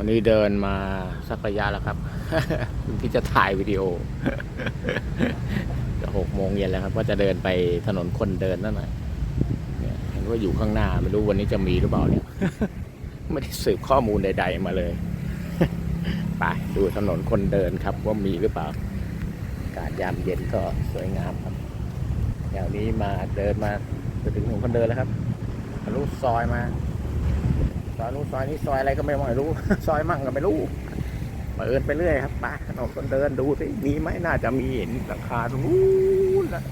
วันนี้เดินมาสักระยะแล้วครับที่จะถ่ายวิดีโอจะหกโมงเย็นแล้วครับว่าจะเดินไปถนนคนเดินนั่นหน่อยเนี่ยเห็นว่าอยู่ข้างหน้าไม่รู้วันนี้จะมีหรือเปล่าเนี่ยไม่ได้สืบข้อมูลใด ๆ มาเลยไปดูถนนคนเดินครับ ว่ามีหรือเปล่าอากาศยามเย็นก็สวยงามครับแถวนี้มาเดินมาจะถึงถนนคนเดินแล้วครับทะลุซอยมา ซอยนู้นซอยนี้ซอยอะไรก็ไม่รู้ ซอยมั่งก็ไม่รู้เปิดไปเรื่อยครับไปถนนคนเดินดูสิมีไหมน่าจะมีเห็นหลังคาตรงนู้นนะ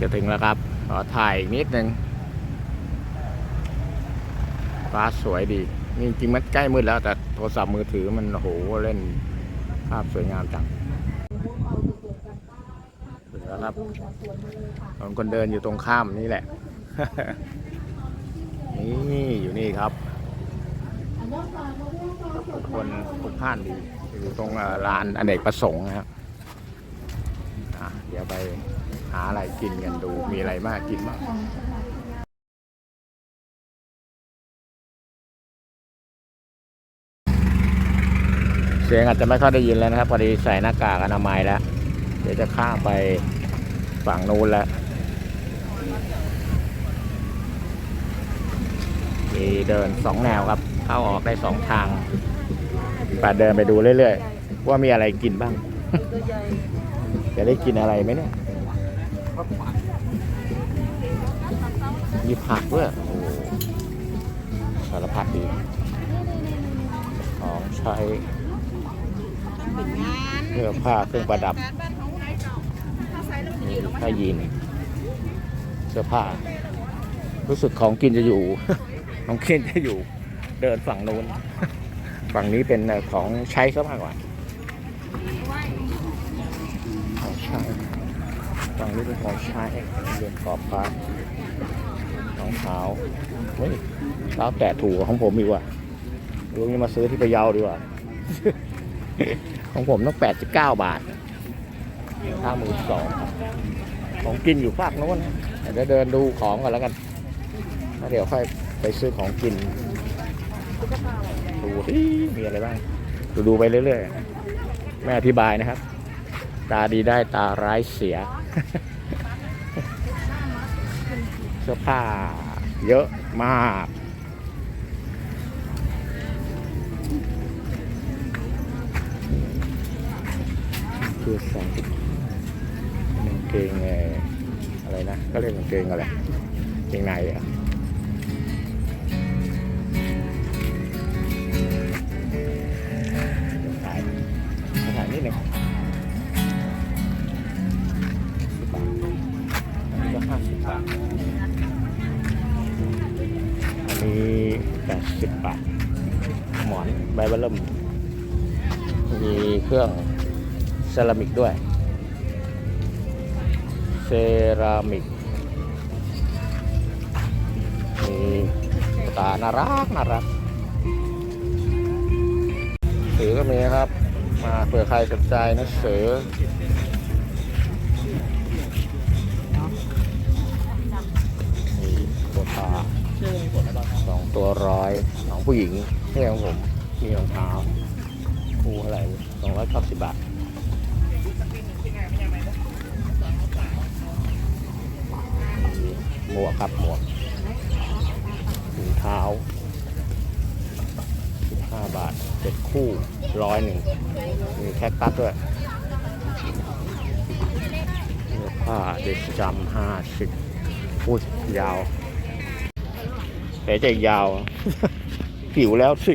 จะถึงแล้วครับขอถ่ายอีกนิดนึงฟ้าสวยดีนี่จริงๆมันใกล้มืดแล้วแต่โทรศัพท์มือถือมันโหเล่นภาพสวยงามจังถึงแล้วครับถนนคนเดินอยู่ตรงข้ามนี่แหละ นี่อยู่นี่ครับ ทุกคนทุกท่านดีอยู่ตรงเอ่อลานอเนกประสงค์นะครับเดี๋ยวไปหาอะไรกินกันดูมีอะไรมากกินบ้างเสียงอาจจะไม่ค่อยได้ยินแล้วนะครับพอดีใส่หน้ากากอนามัยแล้ว เดี๋ยวจะข้ามไปฝั่งนู้นแล้ว มีเดินสองแนวครับ เข้าออกได้สองทางไปเดินไปดูเรื่อยๆ ว่ามีอะไรกินบ้าง จะได้กินอะไรไหมเนี่ย มีผักด้วยโอ้สารพัดดีของใช้เสื้อผ้าเครื่องประดับผ้ายีนเสื้อผ้า รู้สึกของกินจะอยู่ ของกินจะอยู่เดินฝั่งนู้น ฝั่งนี้เป็นของใช้ซะมากกว่าของใช้ฝั่งนี้เป็นของใช้เรียนกรอบฟ้ารองเท้าเฮ้ยเท้าแตะถูกกว่าของผมอีกว่าลุงจะมาซื้อที่พะเยาดีกว่า ของผมต้อง89บาทถ้ามือสองของกินอยู่ภาคโน้นเดี๋ยวเดินดูของก่อนแล้วกันแล้วเดี๋ยวค่อย ไปซื้อของกินดูดิมีอะไรบ้างดูดูไปเรื่อยๆไม่อธิบายนะครับ ตาดีได้ตาร้ายเสีย เสื้อผ้าเยอะมากคือสองเกงเอ่อะไรนะ ก็เรียกกางเกงอะไรเกงในอะ อันนี้แปดสิบบาท หมอนใบเบลเริ่มมีเครื่องเซรามิกด้วย เซรามิก มีตาน่ารักน่ารักสือก็มีนะครับ มาเผื่อใครสนใจนะสือ ตัวร้อยของผู้หญิงนี่ของผมมีรองเท้าคู่เท่าไรสองร้อยเก้าสิบบาทหมวกครับหมวกถุงเท้า15บาทเจ็ดคู่ร้อยหนึ่งมีแคคตัสด้วยเสื้อผ้าเด็กจำห้าสิบพูดยาว แต่จะยาวหิวแล้วสิ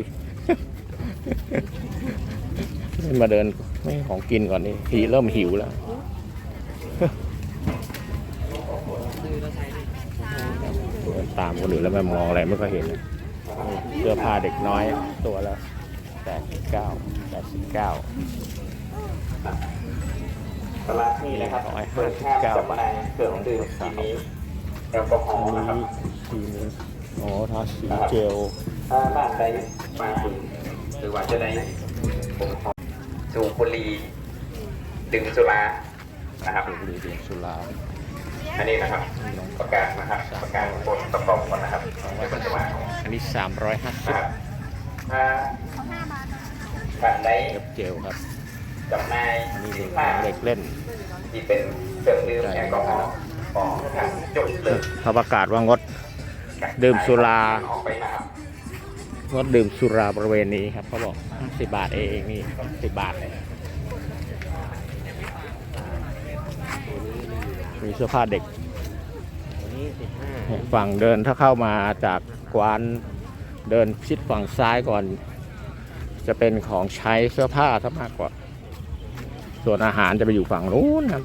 มาเดินไม่ของกินก่อนนี่หิเริ่มหิวแล้วเดินตามคนอื่นแล้วไม่มองอะไรไม่ค่อยเห็นเลยเสื้อผ้าเด็กน้อยตัวละแปดสิบเก้าแปดสิบเก้าตลาดนี่แหละครับร้อยเปิห้าดสิบแค่เก้าจำหบาน่าทยเครื่องดื่มทีนี้แอลกอฮอล์นะครับทีนี้ อ๋อทาสีเจลถ้าบ้านใดมาถึงหรือว่าจะได้ผมขอสูบบุหรี่ดื่มสุรานะครับสูบบุหรี่ดื่มสุราอันนี้นะครับประกาศนะครับประกาศผลประกอบก่อนนะครับในปัจจุบันอันนี้สามร้อยห้าสินะบครับถ้าท่านใดเล็บเจลครับจำหน่ายอันนี้สิเป็นนค้าเด็กเล่น ที่เป็นเครื่องดื่มแอลกอฮอล์ของทางจุดเลือกเขาประกาศว่างด ดื่มสุรากไปนะครับงดดื่มสุราบริเวณนี้ครับเขาบอกสิบบาทเองนี่สิบบาทเลยมีเสื้อผ้าเด็กฝั่งเดินถ้าเข้ามาจากกวานเดินชิดฝั่งซ้ายก่อน จะเป็นของใช้เสื้อผ้าซะมากกว่า ส่วนอาหารจะไปอยู่ฝั่งนู้นครับ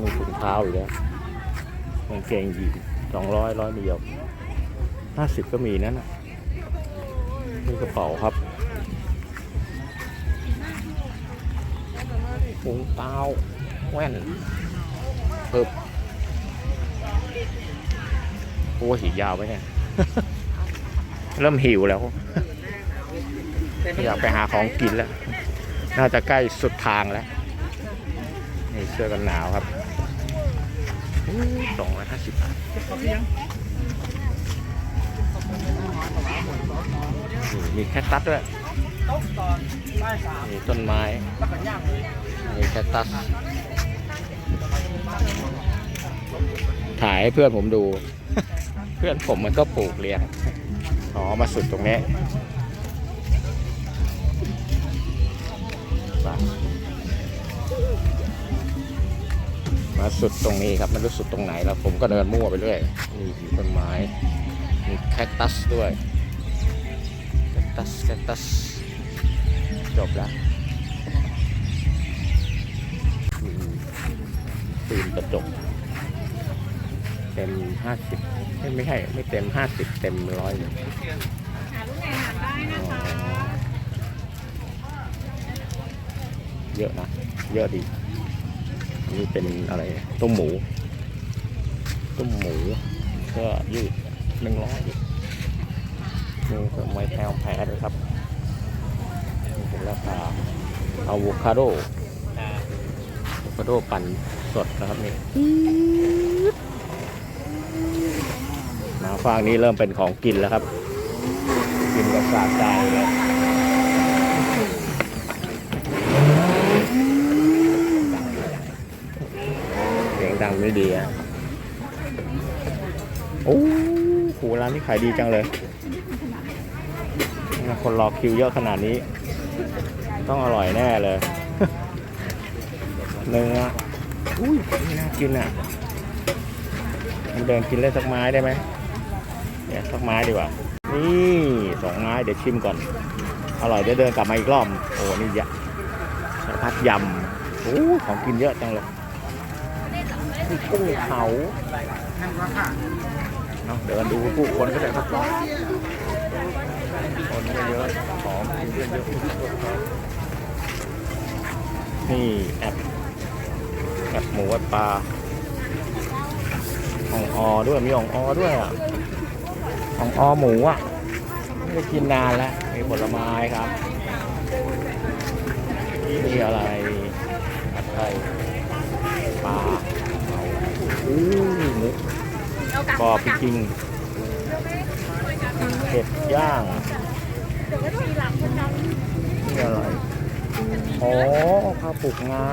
มีถุงเท้าอยู่แล้ว กางเกงยีนสองร้อยร้อยเดียวห้าสิบก็มีนั่นนะนี่กระเป๋าครับถุงเท้าแว่นเพิ่มโอ้หิวยาวไปเนี่ยเริ่มหิวแล้ว อยากไปหาของกินแล้ว น่าจะใกล้สุดทางแล้ว นี่เสื้อกันหนาวครับ สองร้อยห้าสิบบาทมีแคคตัสด้วยมีต้นไม้มีแคคตัส ถ่ายให้เพื่อนผมดู เพื่อนผมมันก็ปลูกเลี้ยงอ๋อ มาสุดตรงนี้ มาสุดตรงนี้ครับไม่รู้สุดตรงไหนแล้วผมก็เดินมั่วไปเรื่อยนี่มีต้นไม้มีแคคตัสด้วยแคคตัสแคคตัสจบแล้วมีปืนกระจกเต็มห้าสิบไม่ใช่ไม่เต็มห้าสิบเต็มร้อยหนึ่งเยอะนะ เยอะดี นี่เป็นอะไรต้มหมู ต้มหมู ก็ยืดหนึ่งร้อยนี่ก็ไม่แพงแพ้เลยครับนี่เป็นราคาอะโวคาโดอะโวคาโดปั่นสดนะครับนี่มาฟางนี้เริ่มเป็นของกินแล้วครับ กินกับสาใจแล้ว เสียงดัง ไม่ดีอะโอ้โหร้านนี้ขายดีจังเลย คนรอคิวเยอะขนาดนี้ ต้องอร่อยแน่เลยเนื้ออุ้ยน่ากินอะมันเดินกินเล่นสักไม้ได้ไหมเนี่ยสักไม้ดีกว่า นี่สองไม้เดี๋ยวชิมก่อน อร่อยเดี๋ยวเดินกลับมาอีกรอบ โอ้นี่ยะสารพัดยำโอ้ของกินเยอะจังเลย มีกุ้งเขาเนาะเดินดูผู้คนก็ได้ครับคนก็เยอะของกินเยอะๆนี่แอบแอบหมูแอบปลาอ่องออด้วยมีอ่องออด้วยอะอ่องออหมูอะไม่ได้กินนานแล้วมีผลไม้ครับนี่อะไรผัดไทยปลา อู้หมูกรอบจริงเผ็ดย่างนี่อะไรอ๋อข้าวปลูกงา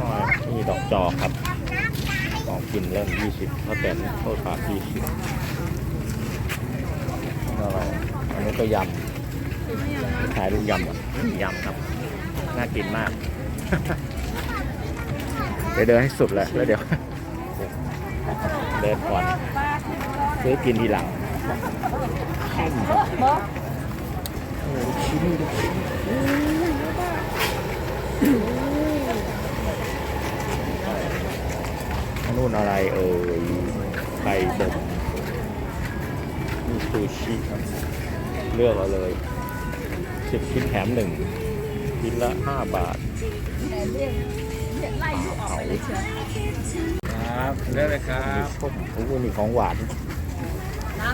อร่อยนี่ดอกจอกครับของกินเริ่ม20ข้าวแต่นข้าวปาก20อร่อยอันนี้ก็ยำขายลูกยำอะยำครับ น่ากินมาก เดี๋ยวเดินให้สุดเลยแล้วเดี๋ยว เดินก่อน ซื้อกินทีหลังชิ้นนู่นอะไรเอ่ยไข่บดมีซูชิครับ เลือกเอาเลยสิบชิ้นแถมหนึ่งชิ้นละห้าบาท ครับเลือกเลยครับส้มโอ้โหมีของหวานโอ้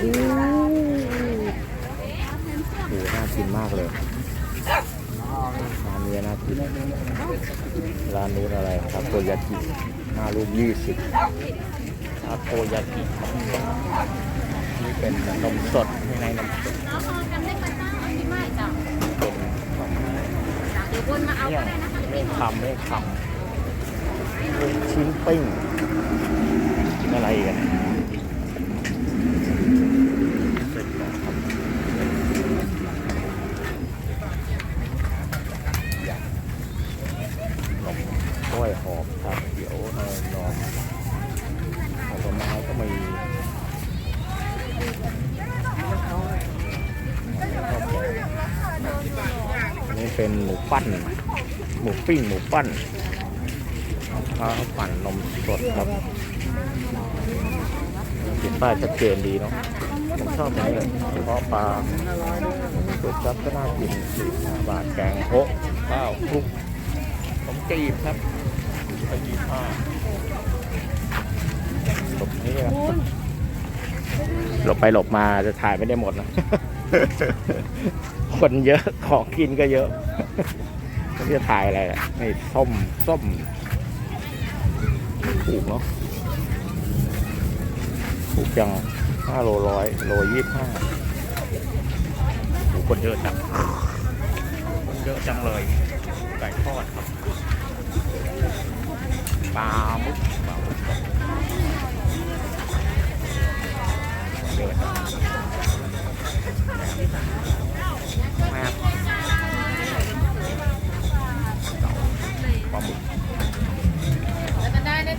โหน่ากินมากเลยร้านนี้ร้านนู้นอะไรทาโกยากิห้าลูกยี่สิบทาโกยากินี่เป็นนมสดไม่ในนมสดน้องพอจำได้ปัจจ้าเอาที่ไม่จ้ะเป็นของเดี๋ย มาเอาเนี่ก็ยได้นะคะไม่คำไม่คำลูกชิ้นปิ้งอะไรกันเสร็จแล้วครับนมกล้วยหอมชาเขียวเนมผลไม้ก็มีนี่เป็นหมูปั้น มูปิ้ง หมูปั้นข้าวปั่นนมสดครับติดป้ายชัดเจนดีเนาะผมชอบอย่างนี้เลยเฉพาะปลาสุดจับก็น่ากินสี่บาทแกงโฮะข้าวคลุกผมจีบครับไปยี่ห้าหลบนี้ครับหลบไปหลบมาจะถ่ายไม่ได้หมดนะ คนเยอะของกินก็เยอะ จะถ่ายอะไรอะนี่ส้มส้มถูกเนาะถูกจังห้าโลร้อยโลยี่สิบห้าคนเยอะจังคนเยอะจังเลยไก่ทอดครับปลาหมึกปลาหมึกเยอะจัง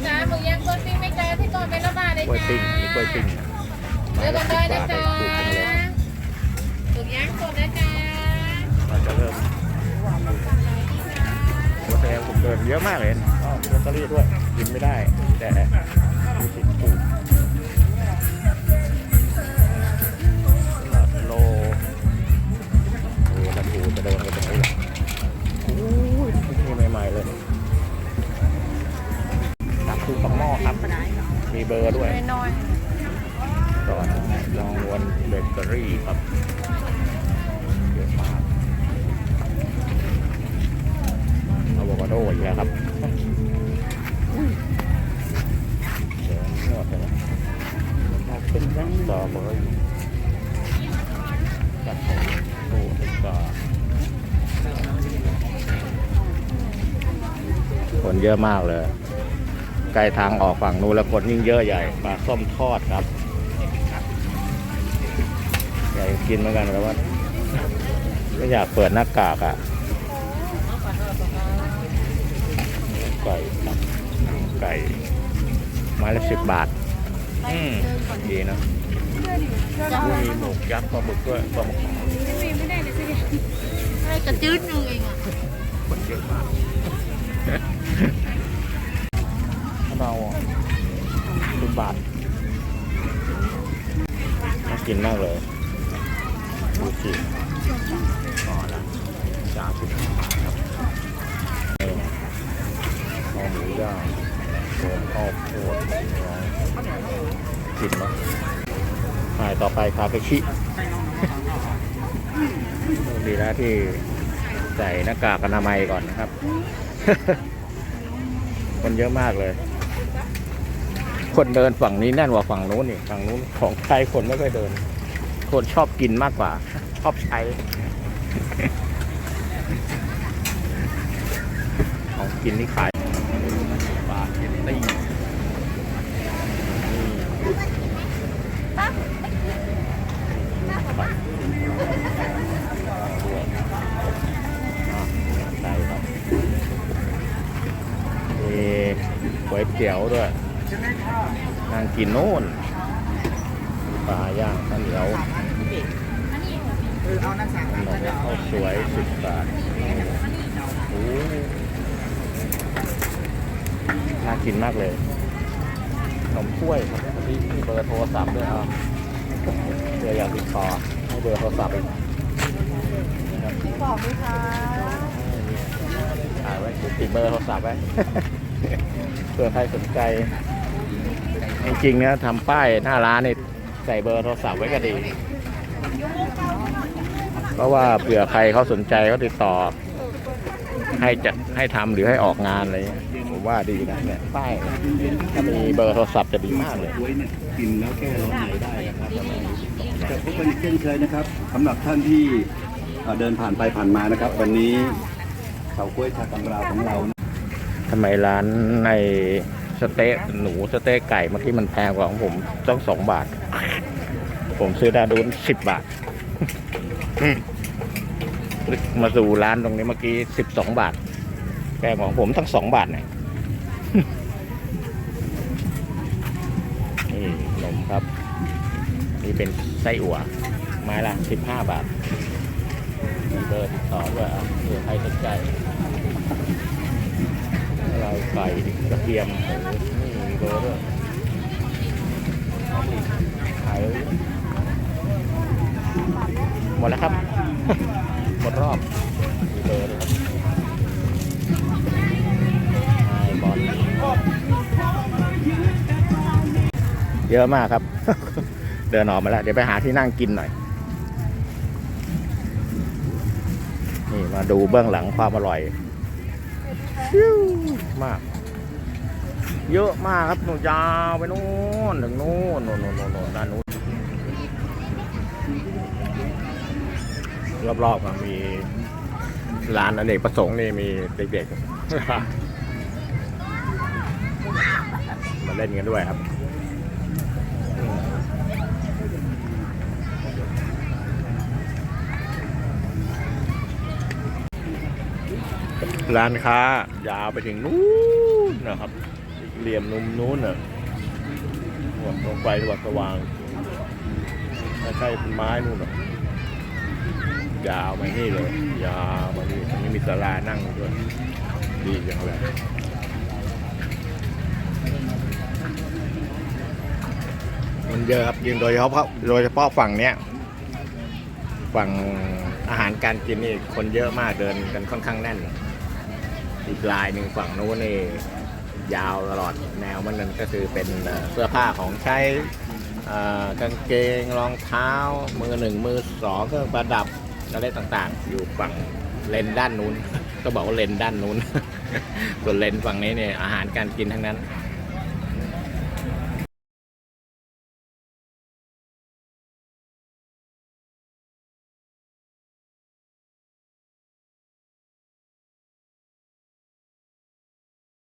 จ๊ะหมูย่างกล้วยปิ้งไม่ไกลที่ก่อนเป็นละบาทเลยกล้วยจ้าปิ้งมีกล้วยปิ้งเลือกกันได้นะจ๊ะถูกจังเลยหมูย่างสดนะจ๊ะเราจะเริ่มรถแดงผมเดินเยอะมากเลยอ๋อมีลอตเตอรี่ด้วยกินไม่ได้ แต่มีสิทธิ์ถูก คนเยอะมากเลยใกล้ทางออกฝั่งนู้นแล้วคนยิ่งเยอะใหญ่ปลาส้มทอดครับอยากกินเหมือนกันแต่ว่าไม่อยากเปิดหน้ากากอะไก่ครับไก่ไม้ละสิบบาท อืมดีนะมีหมูยักษ์ปลาหมึกด้วยปลาหมึกไม่ไม่ได้เลยสิได้กระจืดนึงเองอะคนเยอะมาก เราสิบบาทน่ากินมากเลยดูสิอ๋อละสามสิบห้าบาทครับคอหมูย่างโคนข้าวโพดน้องกินเนาะถ่ายต่อไปคาเฟชิดีแล้วที่ใส่หน้ากากอนามัยก่อนนะครับ คนเยอะมากเลย คนเดินฝั่งนี้แน่นกว่าฝั่งนู้นนี่ฝั่งนู้นของใช้คนไม่ค่อยเดิน คนชอบกินมากกว่า ชอบใช้ ของกินนี่ขาย วยเตี๋ยวด้วยนั่งกินโน่นปลาย่างข้าวเหนียวขนมข้าวสวยสิบบาทโอ้น่ากินมากเลยขนมถ้วยครับมีมีเบอร์โทรศัพท์ด้วยอะเดี๋ยวอยากติดต่อให้เบอร์โทรศัพท์อีกนะครับบอกไหมคะถ่ายไว้ติดเบอร์โทรศัพท์ไว้เผื่อใครสนใจ จริงๆนะทำป้ายหน้าร้านนี่ใส่เบอร์โทรศัพท์ไว้ก็ดี เพราะว่าเผื่อใครเขาสนใจเขาติดต่อ ให้จัดให้ทำหรือให้ออกงานอะไรเงี้ยผมว่าดีนะเนี่ยป้ายถ้ามีเบอร์โทรศัพท์จะดีมากเลยกลิ่นแล้วแก้ร้อนในได้นะครับจะพบกันอีกเช่นเคยนะครับสำหรับท่านที่เดินผ่านไปผ่านมานะครับ วันนี้เฉากล้วยชากังราของเรา ทำไมร้านในสเต๊ะหนูสเต๊ะไก่เมื่อกี้มันแพงกว่าของผมต้องสองบาท ผมซื้อดาดูนสิบบาท มาสู่ร้านตรงนี้เมื่อกี้สิบสองบาทแพงกว่าของผมทั้งสองบาทเนี่ยนี่ขนมครับ นี่เป็นไส้อั่วไม้ละสิบห้าบาทมีเบอร์ติดต่อด้วยอะเผื่อใครสนใจ เราไก่กระเทียมหมูนี่มีเบอร์ด้วยขายหมดแล้วครับ หมดรอบมีเบอร์ด้วยครับอ้บอลเยอะมากครับ เดินออกมาแล้ว เดี๋ยวไปหาที่นั่งกินหน่อย นี่มาดูเบื้องหลังความอร่อย มาก เยอะมากครับหนูยาวไปนู่นถึงนู่นนู่นนู่นนู่นนู่นด้านนู้นรอบๆก็มีร้านอเนกประสงค์นี่มีเด็กๆมาเล่นกันด้วยครับ ร้านค้ายาวไปถึงนู้นนะครับ เหลี่ยมนุมนู้นน่ะหมดลงไปสว่างสว่างใกล้ๆต้นไม้นู่นน่ะยาวมานี่เลย ยาวมานี่ตรงนี้มีศาลานั่งด้วยดีจังเลยมันเยอะครับยิงโดยเฉพาะโดยเฉพาะฝั่งเนี้ยฝั่งอาหารการกินนี่คนเยอะมากเดินกันค่อนข้างแน่น อีกลายหนึ่งฝั่งนู้นนี่ยาวตลอดแนวมันนั่นก็คือเป็นเสื้อผ้าของใช้กางเกงรองเท้า มือหนึ่งมือสองเครื่องประดับอะไรต่างๆ อยู่ฝั่งเลนด้านนู้น ก็บอกว่าเลนด้านนู้น ส่วนเลนฝั่งนี้เนี่ยอาหารการกินทั้งนั้น